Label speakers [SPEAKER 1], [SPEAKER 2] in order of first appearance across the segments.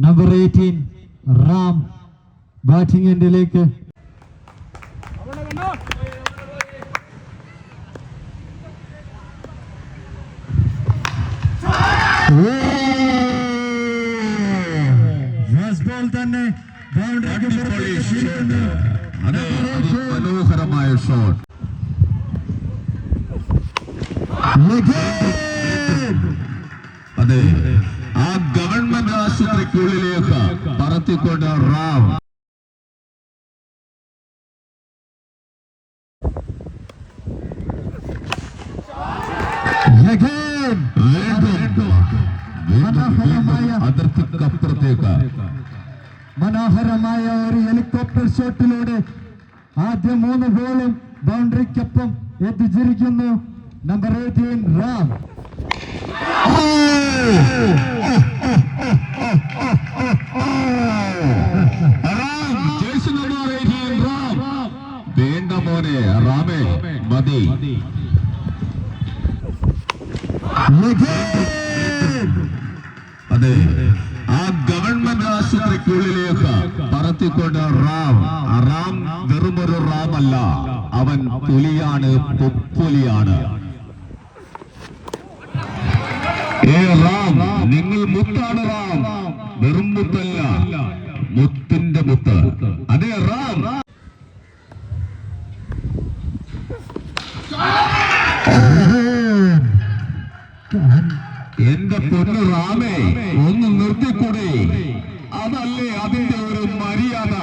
[SPEAKER 1] Number eighteen Ram batting എൻഡിലേക്ക് first ball തന്നെ ബൗണ്ടറിക്ക്
[SPEAKER 2] അടിപൊളി ഷോട്ട് അതെ അത് മനോഹരമായ ഷോട്ട് ആശുപത്രിക്കുള്ളിലേക്ക് പറത്തിക്കൊണ്ട് റാവ്
[SPEAKER 1] മനോഹരമായ
[SPEAKER 2] അതിർത്തിക്കപ്പുറത്തേക്ക്.
[SPEAKER 1] മനോഹരമായ ഒരു ഹെലികോപ്റ്റർ ഷോട്ടിലൂടെ ആദ്യ മൂന്ന് ഗോളും ബൗണ്ടറിക്കൊപ്പം എത്തിച്ചിരിക്കുന്നു നമ്പർ എയ്റ്റീൻ റാം.
[SPEAKER 2] അതെ. ആ ഗവൺമെന്റ് ആശുപത്രിക്കുള്ളിലേക്ക് പറത്തിക്കൊണ്ട് റാം. ആ റാം വെറുമൊരു റാം അല്ല അവൻ പുലിയാണ് പുലിയാണ് ഏ റാം നിങ്ങൾ മുത്താണ് റാം. വെറും മുത്തല്ല. മുത്തിന്റെ മുത്ത്. അതെ റാം. എന്റെ പൊന്നു റാമേ ഒന്ന് നിർത്തിക്കൂടെ? അതല്ലേ അതിന്റെ ഒരു മര്യാദ?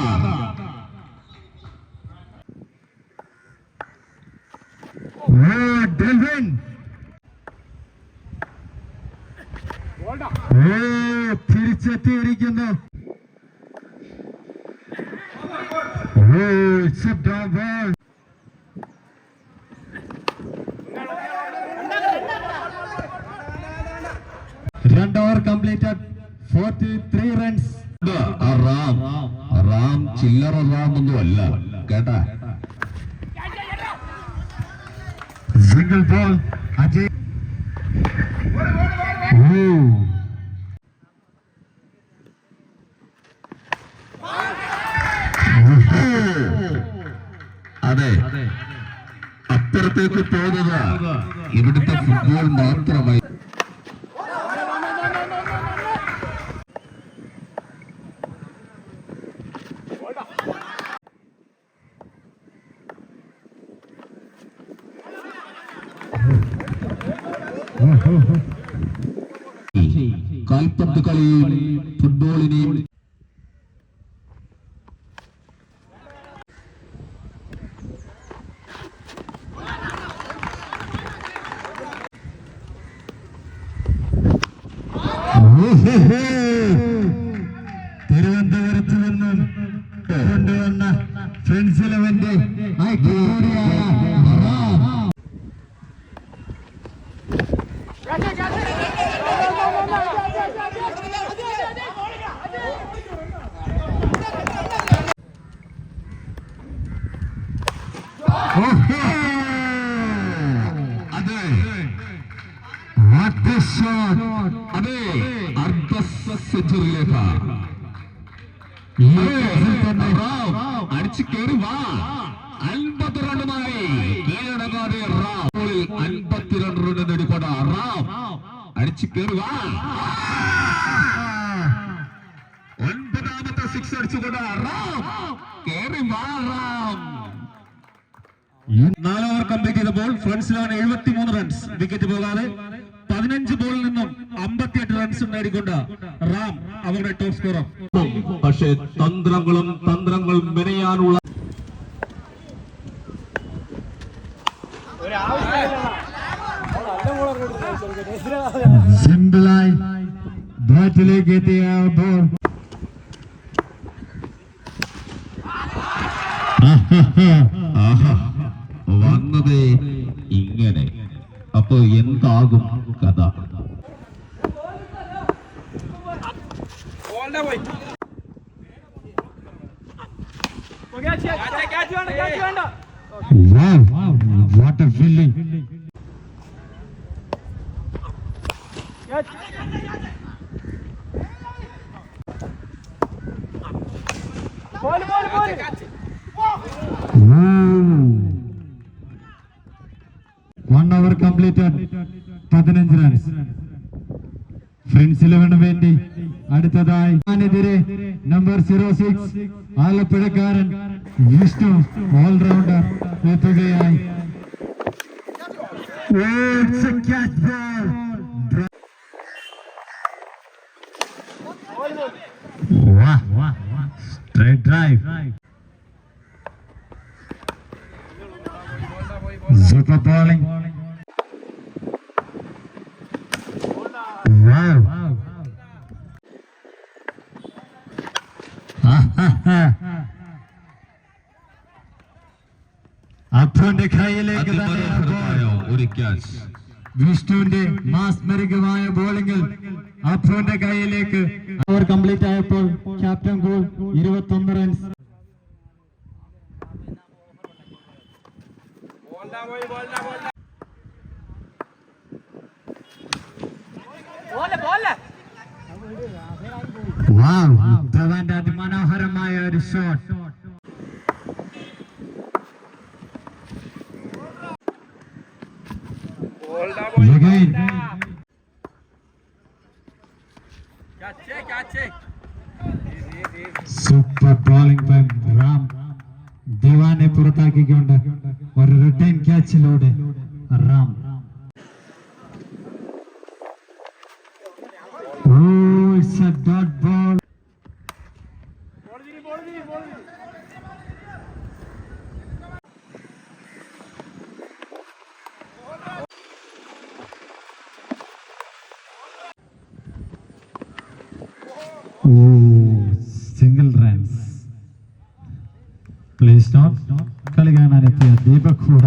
[SPEAKER 1] തിരിച്ചെത്തിയിരിക്കുന്നു. Oh chip down ball. Forty three runs
[SPEAKER 2] ഇത് ആ റാം. റാം ചില്ലറ റാം ഒന്നും അല്ല. കേട്ടാ?
[SPEAKER 1] സിംഗിൾ ബോൾ അജയ്
[SPEAKER 2] അതെ. അപ്പുറത്തേക്ക് പോകുന്നത് ഇവിടുത്തെ ഫുട്ബോൾ മാത്രമായി. കാൽപന്ത് കളിയും ഫുട്ബോളിനെയും
[SPEAKER 1] തിരുവനന്തപുരത്ത് നിന്നും കൊണ്ടുവന്ന ഫ്രണ്ട്സ് ഇലവന്റെ കൂടിയായ
[SPEAKER 2] അതെ
[SPEAKER 1] What a shot.
[SPEAKER 2] അതെ അർദ്ധ സെഞ്ചുറിയിലേക്ക്
[SPEAKER 1] ഈ tossൽ തന്നെ
[SPEAKER 2] അടിച്ചു കയറി വാ അൻപത് റണ്ണുമായി കീഴടങ്ങാതെ റാം ബോളിൽ അൻപത്തിരണ്ട് റൺ നേടിക്കൊണ്ട റാം അടിച്ചു കയറി വാ ഒൻപതാമത്തെ സിക്സ് അടിച്ചുകൊണ്ട് റാം കയറി വാ റാം
[SPEAKER 3] നാല് ഓവർ കംപ്ലീറ്റ് ചെയ്തപ്പോൾ ഫ്രണ്ട്സിലാണ് എഴുപത്തിമൂന്ന് റൺസ് വിക്കറ്റ് പോകാതെ പതിനഞ്ച് ബോളിൽ നിന്നും അമ്പത്തിയെട്ട് റൺസ് നേടിക്കൊണ്ട് റാം അവരുടെ ടോപ്പ് സ്കോറർ
[SPEAKER 2] പക്ഷേ തന്ത്രങ്ങളും തന്ത്രങ്ങളും മെനയാനുള്ള
[SPEAKER 1] സിമ്പിളായി ബാറ്റിലേക്ക് എത്തിയ ബോൾ
[SPEAKER 2] ആഹാ വന്നത് ഇങ്ങനെ. അപ്പൊ എന്താകും കഥ?
[SPEAKER 1] Wow, what ball ball one our completed പതിനഞ്ച് റൺസ് ഫ്രണ്ട്സ് ഇലവന് വേണ്ടി. അടുത്തതായി എതിരെ നമ്പർ സീറോ സിക്സ് ആലപ്പുഴക്കാരൻ വിഷ്ണു ഓൾറൗണ്ടർ എത്തുകയായി. A catch ball. അപ്പന്റെ കയ്യിലേക്ക്
[SPEAKER 2] ഒരു ക്യാച്ച്
[SPEAKER 1] വിഷ്ണുവിന്റെ മാസ്മരികമായ ബോളിംഗിൽ അപ്പുവിന്റെ കൈയിലേക്ക് അവർ കംപ്ലീറ്റ് ആയപ്പോൾ ക്യാപ്റ്റൻ ഗോൾ ഇരുപത്തൊന്ന് റൺസ് ധവാന്റെ അതിമനോഹരമായ ഒരു shot. Super bowling by Ram ദിവാനെ പുറത്താക്കിക്കൊണ്ട് ഒരു return ക്യാച്ചിലൂടെ Ram Oh, it's a dot ball. Single runs play stop കളി കാണാനെത്തിയ ദീപക് കൂട.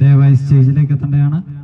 [SPEAKER 1] ദയവായി സ്റ്റേജിലേക്ക് എത്തേണ്ടതാണ്.